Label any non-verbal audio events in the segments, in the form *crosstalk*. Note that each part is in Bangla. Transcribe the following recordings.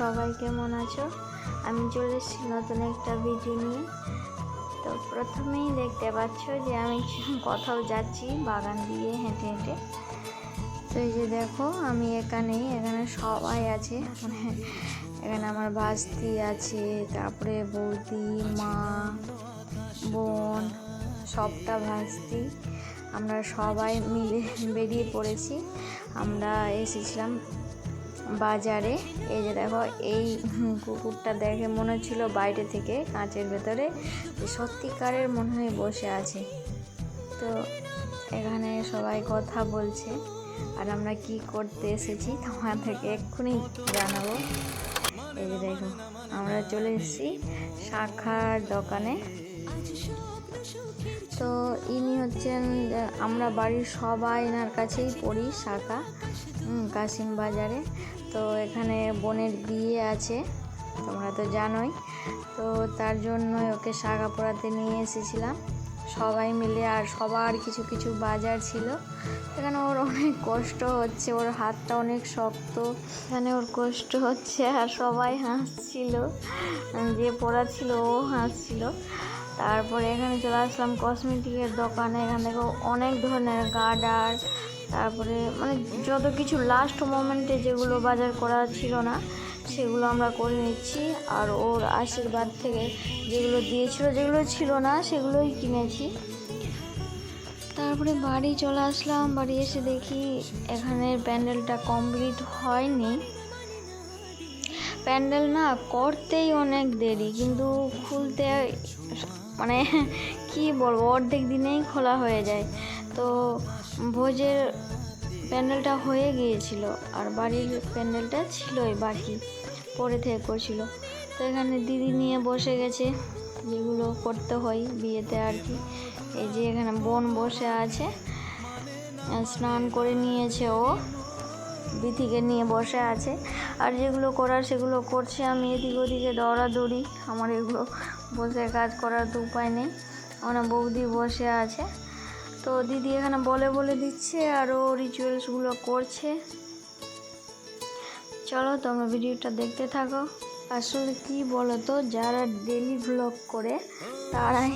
সবাই কেমন আছো? আমি চলে এসেছি নতুন একটা ভিডিও নিয়ে। তো প্রথমেই দেখতে পাচ্ছ যে আমি কোথাও যাচ্ছি, বাগান দিয়ে হেঁটে হেঁটে। তো এই যে দেখো, আমি এখানে এখানে সবাই আছে। এখানে আমার ভাস্তি আছে, তারপরে বৌদি, মা, বোন, সবটা ভাস্তি। আমরা সবাই মিলে বেরিয়ে পড়েছি। আমরা এসেছিলাম বাজারে। এই যে দেখো এই কুকুরটা দেখে মনে হচ্ছিল বাইরে থেকে কাঁচের ভেতরে। সত্যিকারের মনে হয় বসে আছে। তো এখানে সবাই কথা বলছে। আর আমরা কি করতে এসেছি থেকে এক্ষুনি জানাব। এই যে দেখো আমরা চলে এসেছি শাখার দোকানে। তো ইনি হচ্ছেন আমরা বাড়ির সবাই এনার কাছেই পড়ি শাখা কাশিম বাজারে। তো এখানে বোনের বিয়ে আছে, তোমরা তো জানোই। তো তার জন্য ওকে শাখা পড়াতে নিয়ে এসেছিলাম। সবাই মিলে আর সবার কিছু কিছু বাজার ছিল। এখানে ওর অনেক কষ্ট হচ্ছে, ওর হাতটা অনেক শক্ত। এখানে ওর কষ্ট হচ্ছে আর সবাই হাসছিল। যে পড়াচ্ছিল ও হাসছিল। তারপরে এখানে চলে আসলাম কসমেটিকের দোকানে। এখান থেকে অনেক ধরনের গার্ডার তারপরে মানে যত কিছু লাস্ট মোমেন্টে যেগুলো বাজার করা ছিল না, সেগুলো আমরা করে নিচ্ছি। আর ওর আশীর্বাদ থেকে যেগুলো দিয়েছিল, যেগুলো ছিল না, সেগুলোই কিনেছি। তারপরে বাড়ি চলে আসলাম। বাড়ি এসে দেখি এখানের প্যান্ডেলটা কমপ্লিট হয়নি। প্যান্ডেল না করতেই অনেক দেরি, কিন্তু খুলতে মানে কি বলব, অর্ধেক দিনেই খোলা হয়ে যায়। তো ভোজের প্যান্ডেলটা হয়ে গিয়েছিল আর বাড়ির প্যান্ডেলটা ছিলই বাকি, পরে থেকে করছিল তো এখানে দিদি নিয়ে বসে গেছে, যেগুলো করতে হয় বিয়েতে আর কি। এই যে এখানে বোন বসে আছে, স্নান করে নিয়েছে ও, বিথিকে নিয়ে বসে আছে। আর যেগুলো করার সেগুলো করছে আমি এদিক ওদিকে দৌড়াদৌড়ি, আমার এগুলো বসে কাজ করার তো উপায় নেই। আমার বৌদি বসে আছে। তো দিদি এখানে বলে বলে দিচ্ছে আর ও রিচুয়ালসগুলো করছে। চলো তোমরা ভিডিওটা দেখতে থাকো। আসলে কি বলো তো যারা ডেলি ব্লগ করে, তারাই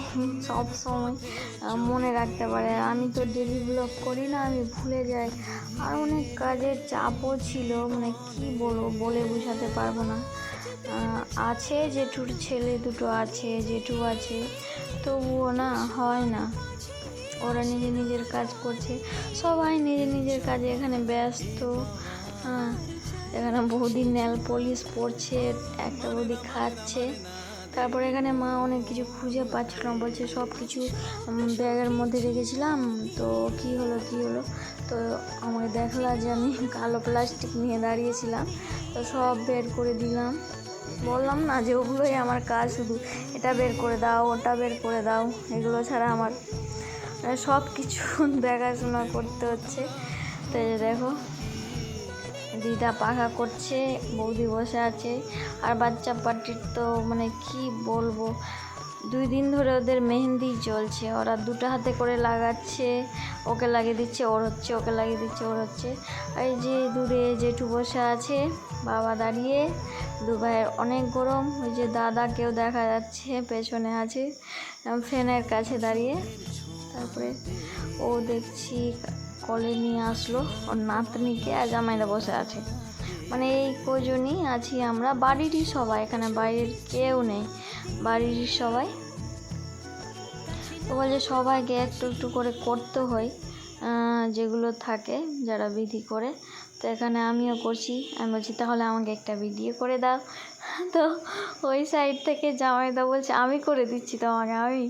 সব সময় মনে রাখতে পারে, আমি তো ডেলি ব্লগ করি না, আমি ভুলে যাই। আর অনেক কাজের চাপও ছিল মানে কি বলব, বলে বোঝাতে পারব না। আছে জেঠুর ছেলে দুটো আছে, জেঠু আছে, তবুও না, হয় না। ওরা নিজে নিজের কাজ করছে। সবাই নিজের নিজের কাজে এখানে ব্যস্ত। হ্যাঁ এখানে বৌদি নেল পলিশ পড়ছে একটা বৌদি খাচ্ছে। তারপরে এখানে মা অনেক কিছু খুঁজে পাচ্ছিল, বলছে সব কিছু ব্যাগের মধ্যে রেখেছিলাম। তো কি হলো কি হলো? তো আমাকে দেখলা যে আমি কালো প্লাস্টিক নিয়ে দাঁড়িয়েছিলাম। তো সব বের করে দিলাম। বললাম না যে ওগুলোই আমার কাজ শুধু, এটা বের করে দাও, ওটা বের করে দাও, এগুলো ছাড়া আমার সব কিছু *laughs* দেখাশোনা করতে হচ্ছে। তো দেখো, দিদা পাখা করছে, বৌদি বসে আছে। আর বাচ্চা পার্টির তো মানে কি বলব, দুই দিন ধরে ওদের মেহেন্দি চলছে। ওরা দুটো হাতে করে লাগাচ্ছে, ওকে লাগিয়ে দিচ্ছে, ওর হচ্ছে, ওকে লাগিয়ে দিচ্ছে, ওর হচ্ছে। এই যে দূরে জেঠু বসে আছে, বাবা দাঁড়িয়ে দু ভাইয়ের অনেক গরম। ওই যে দাদা কেউ দেখা যাচ্ছে, পেছনে আছে, ফ্যানের কাছে দাঁড়িয়ে। তারপরে ও দেখছি কলে নিয়ে আসলো, ওর নাতনিকে আর জামাইরা বসে আছে। মানে এই কজনই আছি আমরা, বাড়িরই সবাই, এখানে বাইরের কেউ নেই, বাড়িরই সবাই। তো বলছে সবাইকে একটু একটু করে করতে হয় যেগুলো থাকে যারা বিধি করে। তো এখানে আমিও করছি, আমি বলছি তাহলে আমাকে একটা ভিডিও করে দাও। তো ওই সাইড থেকে জামাইদা বলছে, আমি করে দিচ্ছি তোমাকে, আমি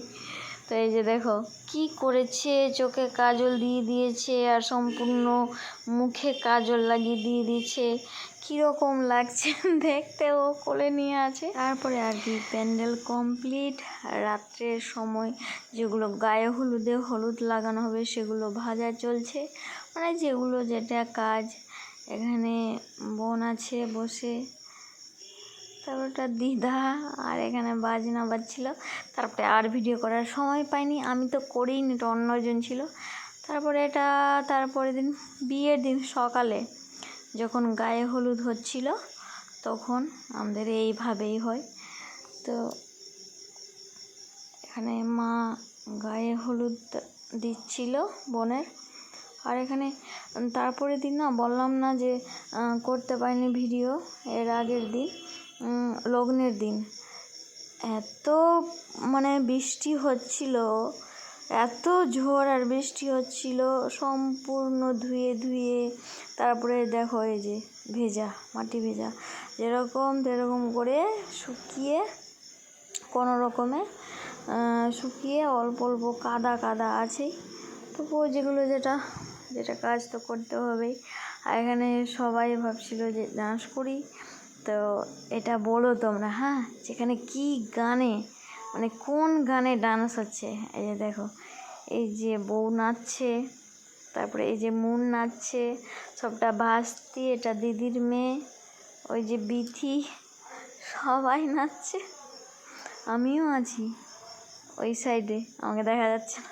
তো এই যে দেখো, কি করেছে? চোখে কাজল দিয়ে দিয়েছে আর সম্পূর্ণ মুখে কাজল লাগিয়ে দিয়ে দিয়েছে। কীরকম লাগছে *laughs* দেখতে ও কোলে নিয়ে আছে। তারপরে আর কি, প্যান্ডেল কমপ্লিট। রাত্রের সময় যেগুলো গায়ে হলুদে হলুদ লাগানো হবে, সেগুলো ভাজা চলছে। মানে যেগুলো যেটা কাজ, এখানে বোন আছে বসে। তারপর ওটা দিদা আর এখানে বাজনা বাজছিল। তারপরে আর ভিডিও করার সময় পাইনি, আমি তো করিনি, এটা অন্যজন ছিল। তারপরে এটা, তারপরের দিন বিয়ের দিন সকালে যখন গায়ে হলুদ হচ্ছিল, তখন আমাদের এইভাবেই হয়। তো এখানে মা গায়ে হলুদ দিচ্ছিল বোনের। আর এখানে তারপরের দিন না বললাম না যে করতে পারিনি ভিডিও, এর আগের দিন। লগ্নের দিন। এত মানে বৃষ্টি হচ্ছিল, এত ঝড় আর বৃষ্টি হচ্ছিল, সম্পূর্ণ ধুয়ে ধুয়ে। তারপরে দেখো এই যে ভেজা, মাটি ভেজা। যেরকম তেরকম করে শুকিয়ে, কোনো রকমে শুকিয়ে অল্প অল্প কাদা কাদা আছেই। তবুও যেগুলো যেটা যেটা কাজ তো করতে হবেই। আর এখানে সবাই ভাবছিল যে ডান্স করি। তো এটা বলো তোমরা হ্যাঁ? যেখানে কি গানে মানে কোন গানে ডান্স হচ্ছে? এই যে দেখো, এই যে বউ নাচছে, তারপরে এই যে মুন নাচছে, সবটা ভাসতি এটা দিদির মেয়ে, ওই যে বিথি, সবাই নাচছে। আমিও আছি ওই সাইডে আমাকে দেখা যাচ্ছে না।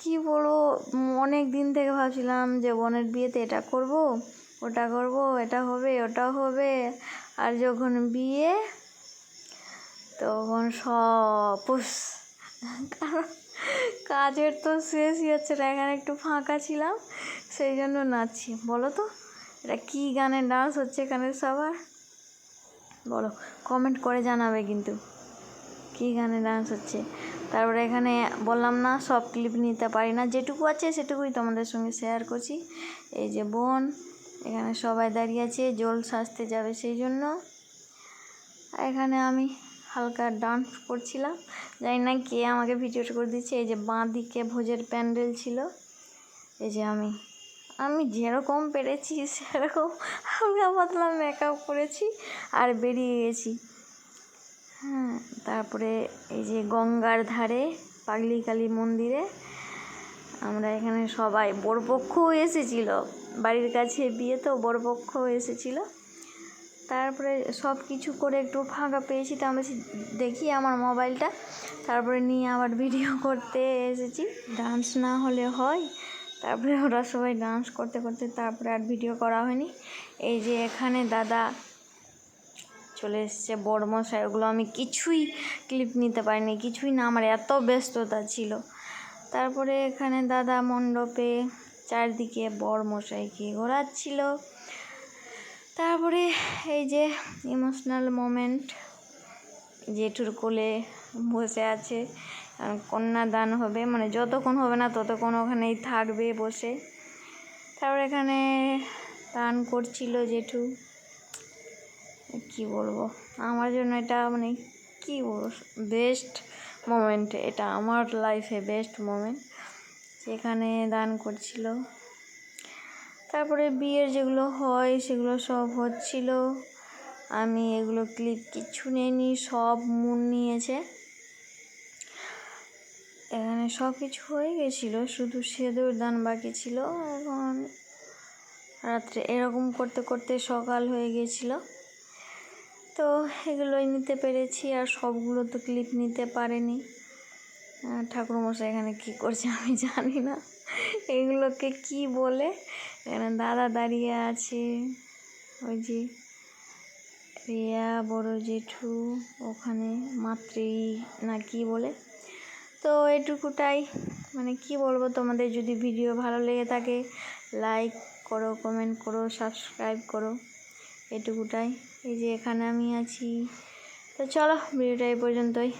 কি বলব অনেক দিন থেকে ভাবছিলাম যে বোনের বিয়েতে এটা করব ওটা করব এটা হবে ওটা হবে। আর যখন বিয়ে তখন সব উস, কারণ কাজের তো শেষই হচ্ছে না এখানে একটু ফাঁকা ছিলাম সেই জন্য নাচছি। বলো তো এটা কী গানের ডান্স হচ্ছে এখানে সবার? বলো কমেন্ট করে জানাবে কিন্তু কী গানে ডান্স হচ্ছে? তারপরে এখানে বললাম না, সব ক্লিপ নিতে পারি না। যেটুকু আছে সেটুকুই তোমাদের সঙ্গে শেয়ার করছি। এই যে বোন, এখানে সবাই দাঁড়িয়ে আছে, জল সাজতে যাবে সেই জন্য। এখানে আমি হালকা ডান্স করছিলাম। জানি না কে আমাকে ভিডিওটা করে দিচ্ছে। এই যে বাঁ দিকে ভোজের প্যান্ডেল ছিল। এই যে আমি আমি যেরকম পেরেছি, সেরকম হালকা পাতলা মেকআপ করেছি। আর বেরিয়ে গেছি। হ্যাঁ তারপরে এই যে গঙ্গার ধারে পাগলি কালী মন্দিরে আমরা এখানে সবাই বরপক্ষও এসেছিল। বাড়ির কাছে বিয়ে তো বরপক্ষও এসেছিল। তারপরে সব কিছু করে একটু ফাঁকা পেয়েছি, তো আমরা দেখি আমার মোবাইলটা। তারপরে নিয়ে আবার ভিডিও করতে এসেছি। ডান্স না হলে হয়। তারপরে ওরা সবাই ডান্স করতে করতে তারপরে আর ভিডিও করা হয়নি। এই যে এখানে দাদা চলে এসছে বড়মশাই। ওগুলো আমি কিছুই ক্লিপ নিতে পারিনি, কিছুই না। আমার এত ব্যস্ততা ছিল। তারপরে এখানে দাদা মণ্ডপে চারদিকে বড়মশাইকে ঘোরাচ্ছিল। তারপরে এই যে ইমোশনাল মোমেন্ট জেঠুর কোলে বসে আছে। কন্যাদান হবে মানে যতক্ষণ হবে না ততক্ষণ ওখানেই থাকবে বসে। তারপরে এখানে দান করছিল জেঠু। কি বলব? আমার জন্য এটা মানে কি বলব? বেস্ট মোমেন্ট এটা আমার লাইফে বেস্ট মোমেন্ট সেখানে দান করছিল। তারপরে বিয়ের যেগুলো হয়, সেগুলো সব হচ্ছিল। আমি এগুলো ক্লিপ কিচ্ছু নিইনি, সব মুন নিয়েছে। এখানে সব কিছু হয়ে গেছিল, শুধু সেঁদুর দান বাকি ছিল। এখন রাত্রে এরকম করতে করতে সকাল হয়ে গেছিল। তো এগুলোই নিতে পেরেছি আর সবগুলো তো ক্লিপ নিতে পারেনি। ঠাকুরমশাই এখানে কি করছে আমি জানি না। এগুলোকে কি বলে? এখানে দাদা দাঁড়িয়ে আছে। ওই যে রিয়া, বড় জেঠু, ওখানে মাতৃ না কি বলে? তো এটুকুটাই। মানে কি বলব তোমাদের, যদি ভিডিও ভালো লেগে থাকে লাইক করো কমেন্ট করো সাবস্ক্রাইব করো। এটুকুটাই। এই যে এখানে আমি আছি। তো চলো ভিডিওটা এই পর্যন্তই।